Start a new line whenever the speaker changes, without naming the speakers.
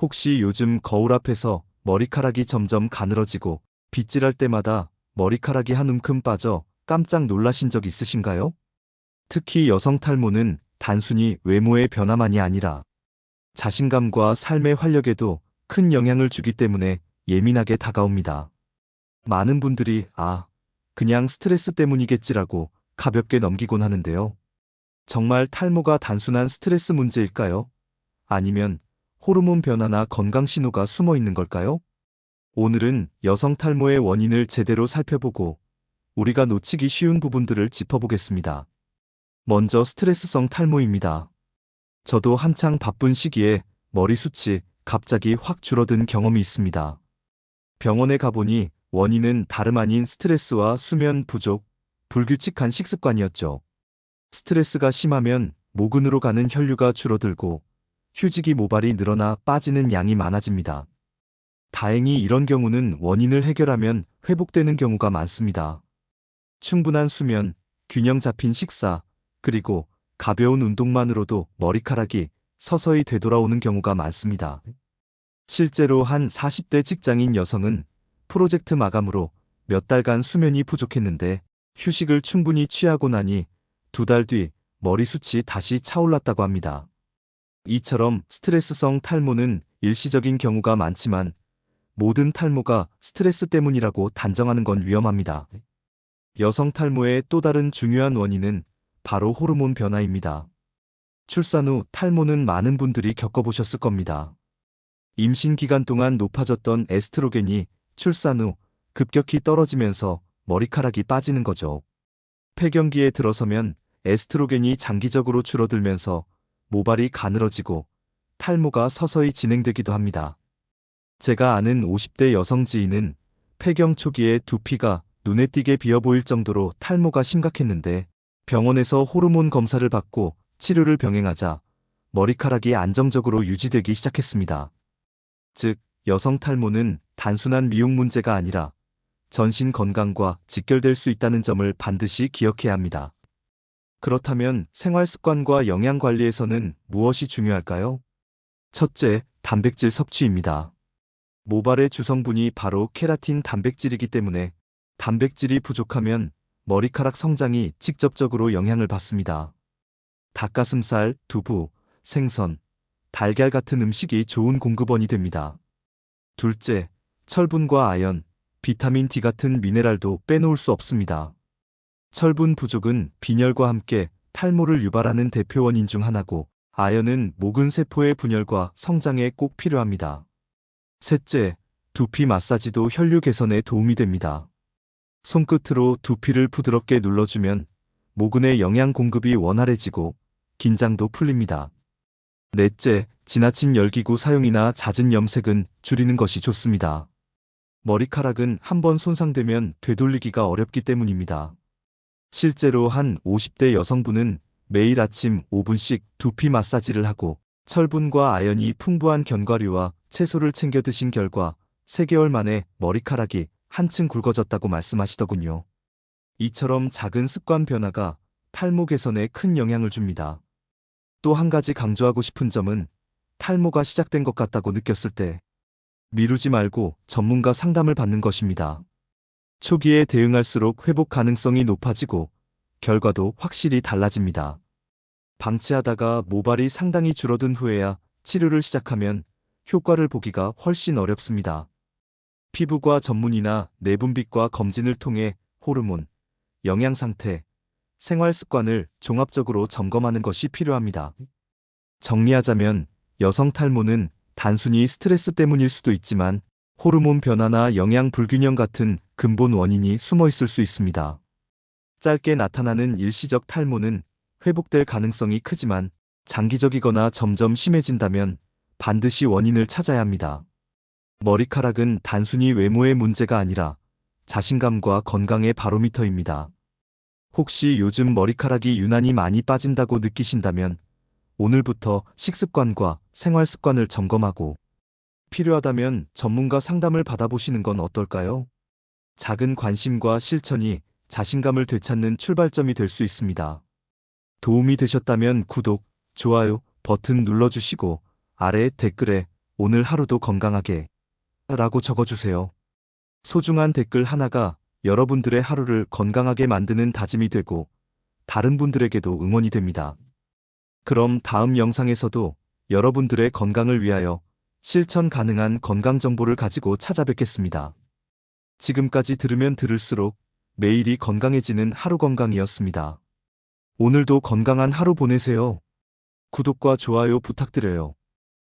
혹시 요즘 거울 앞에서 머리카락이 점점 가늘어지고 빗질할 때마다 머리카락이 한 움큼 빠져 깜짝 놀라신 적 있으신가요? 특히 여성 탈모는 단순히 외모의 변화만이 아니라 자신감과 삶의 활력에도 큰 영향을 주기 때문에 예민하게 다가옵니다. 많은 분들이 아, 그냥 스트레스 때문이겠지라고 가볍게 넘기곤 하는데요. 정말 탈모가 단순한 스트레스 문제일까요? 아니면 호르몬 변화나 건강 신호가 숨어 있는 걸까요? 오늘은 여성 탈모의 원인을 제대로 살펴보고 우리가 놓치기 쉬운 부분들을 짚어보겠습니다. 먼저 스트레스성 탈모입니다. 저도 한창 바쁜 시기에 머리숱이 갑자기 확 줄어든 경험이 있습니다. 병원에 가보니 원인은 다름 아닌 스트레스와 수면 부족, 불규칙한 식습관이었죠. 스트레스가 심하면 모근으로 가는 혈류가 줄어들고 휴지기 모발이 늘어나 빠지는 양이 많아집니다. 다행히 이런 경우는 원인을 해결하면 회복되는 경우가 많습니다. 충분한 수면, 균형 잡힌 식사, 그리고 가벼운 운동만으로도 머리카락이 서서히 되돌아오는 경우가 많습니다. 실제로 한 40대 직장인 여성은 프로젝트 마감으로 몇 달간 수면이 부족했는데 휴식을 충분히 취하고 나니 두 달 뒤 머리숱이 다시 차올랐다고 합니다. 이처럼 스트레스성 탈모는 일시적인 경우가 많지만 모든 탈모가 스트레스 때문이라고 단정하는 건 위험합니다. 여성 탈모의 또 다른 중요한 원인은 바로 호르몬 변화입니다. 출산 후 탈모는 많은 분들이 겪어보셨을 겁니다. 임신 기간 동안 높아졌던 에스트로겐이 출산 후 급격히 떨어지면서 머리카락이 빠지는 거죠. 폐경기에 들어서면 에스트로겐이 장기적으로 줄어들면서 모발이 가늘어지고 탈모가 서서히 진행되기도 합니다. 제가 아는 50대 여성 지인은 폐경 초기에 두피가 눈에 띄게 비어 보일 정도로 탈모가 심각했는데 병원에서 호르몬 검사를 받고 치료를 병행하자 머리카락이 안정적으로 유지되기 시작했습니다. 즉, 여성 탈모는 단순한 미용 문제가 아니라 전신 건강과 직결될 수 있다는 점을 반드시 기억해야 합니다. 그렇다면 생활 습관과 영양 관리에서는 무엇이 중요할까요? 첫째, 단백질 섭취입니다. 모발의 주성분이 바로 케라틴 단백질이기 때문에 단백질이 부족하면 머리카락 성장이 직접적으로 영향을 받습니다. 닭가슴살, 두부, 생선, 달걀 같은 음식이 좋은 공급원이 됩니다. 둘째, 철분과 아연, 비타민 D 같은 미네랄도 빼놓을 수 없습니다. 철분 부족은 빈혈과 함께 탈모를 유발하는 대표 원인 중 하나고 아연은 모근 세포의 분열과 성장에 꼭 필요합니다. 셋째, 두피 마사지도 혈류 개선에 도움이 됩니다. 손끝으로 두피를 부드럽게 눌러주면 모근의 영양 공급이 원활해지고 긴장도 풀립니다. 넷째, 지나친 열기구 사용이나 잦은 염색은 줄이는 것이 좋습니다. 머리카락은 한번 손상되면 되돌리기가 어렵기 때문입니다. 실제로 한 50대 여성분은 매일 아침 5분씩 두피 마사지를 하고 철분과 아연이 풍부한 견과류와 채소를 챙겨 드신 결과 3개월 만에 머리카락이 한층 굵어졌다고 말씀하시더군요. 이처럼 작은 습관 변화가 탈모 개선에 큰 영향을 줍니다. 또 한 가지 강조하고 싶은 점은 탈모가 시작된 것 같다고 느꼈을 때 미루지 말고 전문가 상담을 받는 것입니다. 초기에 대응할수록 회복 가능성이 높아지고 결과도 확실히 달라집니다. 방치하다가 모발이 상당히 줄어든 후에야 치료를 시작하면 효과를 보기가 훨씬 어렵습니다. 피부과 전문의나 내분비과 검진을 통해 호르몬, 영양 상태, 생활 습관을 종합적으로 점검하는 것이 필요합니다. 정리하자면 여성 탈모는 단순히 스트레스 때문일 수도 있지만 호르몬 변화나 영양 불균형 같은 근본 원인이 숨어 있을 수 있습니다. 짧게 나타나는 일시적 탈모는 회복될 가능성이 크지만 장기적이거나 점점 심해진다면 반드시 원인을 찾아야 합니다. 머리카락은 단순히 외모의 문제가 아니라 자신감과 건강의 바로미터입니다. 혹시 요즘 머리카락이 유난히 많이 빠진다고 느끼신다면 오늘부터 식습관과 생활 습관을 점검하고 필요하다면 전문가 상담을 받아보시는 건 어떨까요? 작은 관심과 실천이 자신감을 되찾는 출발점이 될 수 있습니다. 도움이 되셨다면 구독, 좋아요 버튼 눌러주시고 아래 댓글에 오늘 하루도 건강하게 라고 적어주세요. 소중한 댓글 하나가 여러분들의 하루를 건강하게 만드는 다짐이 되고 다른 분들에게도 응원이 됩니다. 그럼 다음 영상에서도 여러분들의 건강을 위하여 실천 가능한 건강 정보를 가지고 찾아뵙겠습니다. 지금까지 들으면 들을수록 매일이 건강해지는 하루 건강이었습니다. 오늘도 건강한 하루 보내세요. 구독과 좋아요 부탁드려요.